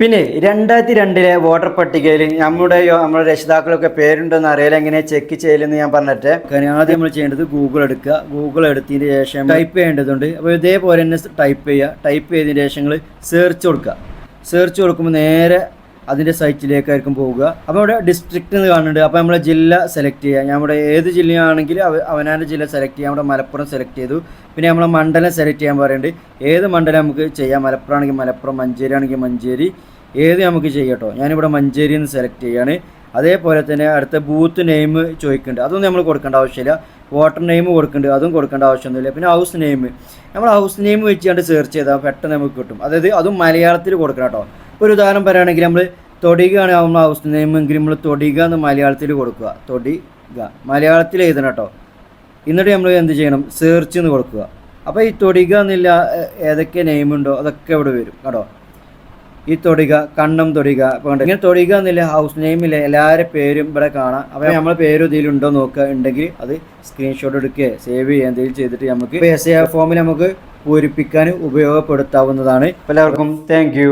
പിന്നെ രണ്ടായിരത്തി രണ്ടിലെ വോട്ടർ പട്ടികയിൽ നമ്മുടെ നമ്മുടെ രക്ഷിതാക്കളൊക്കെ പേരുണ്ടെന്ന് അറിയില്ല എങ്ങനെ ചെക്ക് ചെയ്യലെന്ന് ഞാൻ പറഞ്ഞിട്ട്. ആദ്യം നമ്മൾ ചെയ്യേണ്ടത് ഗൂഗിൾ എടുക്കുക. ഗൂഗിൾ എടുത്തതിന് ശേഷം ടൈപ്പ് ചെയ്യേണ്ടതുണ്ട്. അപ്പോൾ ഇതേപോലെ തന്നെ ടൈപ്പ് ചെയ്യുക. ടൈപ്പ് ചെയ്തതിന് ശേഷം നിങ്ങൾ സെർച്ച് കൊടുക്കുക. സെർച്ച് കൊടുക്കുമ്പോൾ നേരെ അതിന്റെ സൈറ്റിലേക്കായിരിക്കും പോവുക. അപ്പോൾ അവിടെ ഡിസ്ട്രിക്റ്റ് എന്ന് കാണുന്നുണ്ട്. അപ്പോൾ നമ്മൾ ജില്ല സെലക്ട് ചെയ്യുക. നമ്മുടെ ഏത് ജില്ലയാണെങ്കിൽ അവ അവനാന്റെ ജില്ല സെലക്ട് ചെയ്യാം. നമ്മുടെ മലപ്പുറം സെലക്ട് ചെയ്തു. പിന്നെ നമ്മളെ മണ്ഡലം സെലക്ട് ചെയ്യാൻ പറയുന്നുണ്ട്. ഏത് മണ്ഡലം നമുക്ക് ചെയ്യാം? മലപ്പുറം ആണെങ്കിൽ മലപ്പുറം മഞ്ചേരി ആണെങ്കിൽ മഞ്ചേരി. ഏത് നമുക്ക് ചെയ്യട്ടോ ഞാനിവിടെ മഞ്ചേരി എന്ന് സെലക്ട് ചെയ്യാണ് അതേപോലെ തന്നെ അടുത്ത ബൂത്ത് നെയിം ചോദിക്കുന്നുണ്ട്. അതൊന്നും നമ്മൾ കൊടുക്കേണ്ട ആവശ്യമില്ല. വോട്ടർ നെയിം കൊടുക്കുന്നുണ്ട്. അതും കൊടുക്കേണ്ട ആവശ്യമൊന്നുമില്ല. പിന്നെ ഹൗസ് നെയിം നമ്മൾ ഹൗസ് നെയിം വെച്ചുകൊണ്ട് സെർച്ച് ചെയ്താൽ പെട്ടെന്ന് നമുക്ക് കിട്ടും. അതായത് അതും മലയാളത്തിൽ കൊടുക്കണം കേട്ടോ. ഒരു ഉദാഹരണം പറയുകയാണെങ്കിൽ നമ്മൾ തൊടികയാണ് നമ്മൾ ഹൗസ് നെയിം എങ്കിൽ നമ്മൾ തൊടിക എന്ന് മലയാളത്തിൽ കൊടുക്കുക. തൊടിക. മലയാളത്തിൽ എഴുതണം കേട്ടോ. എന്നിട്ട് നമ്മൾ എന്ത് ചെയ്യണം? സെർച്ച് എന്ന് കൊടുക്കുക. അപ്പോൾ ഈ തൊടിക എന്നില്ല ഏതൊക്കെ നെയിം ഉണ്ടോ അതൊക്കെ ഇവിടെ വരും കേട്ടോ. ഈ തൊടിക കണ്ണം തൊടിക അപ്പോൾ കണ്ടോ? ഇങ്ങനെ തൊടിക എന്നില്ല ഹൗസ് നെയിമില്ല എല്ലാവരുടെ പേരും ഇവിടെ കാണാം. അപ്പോൾ നമ്മൾ പേര് ഇതിലുണ്ടോ നോക്കുക. ഉണ്ടെങ്കിൽ അത് സ്ക്രീൻഷോട്ട് എടുക്കുക. സേവ് ചെയ്യുക. എന്തെങ്കിലും ചെയ്തിട്ട് നമുക്ക് എസ് എ ഫോമിൽ നമുക്ക് പൂരിപ്പിക്കാൻ ഉപയോഗപ്പെടുത്താവുന്നതാണ്. എല്ലാവർക്കും താങ്ക്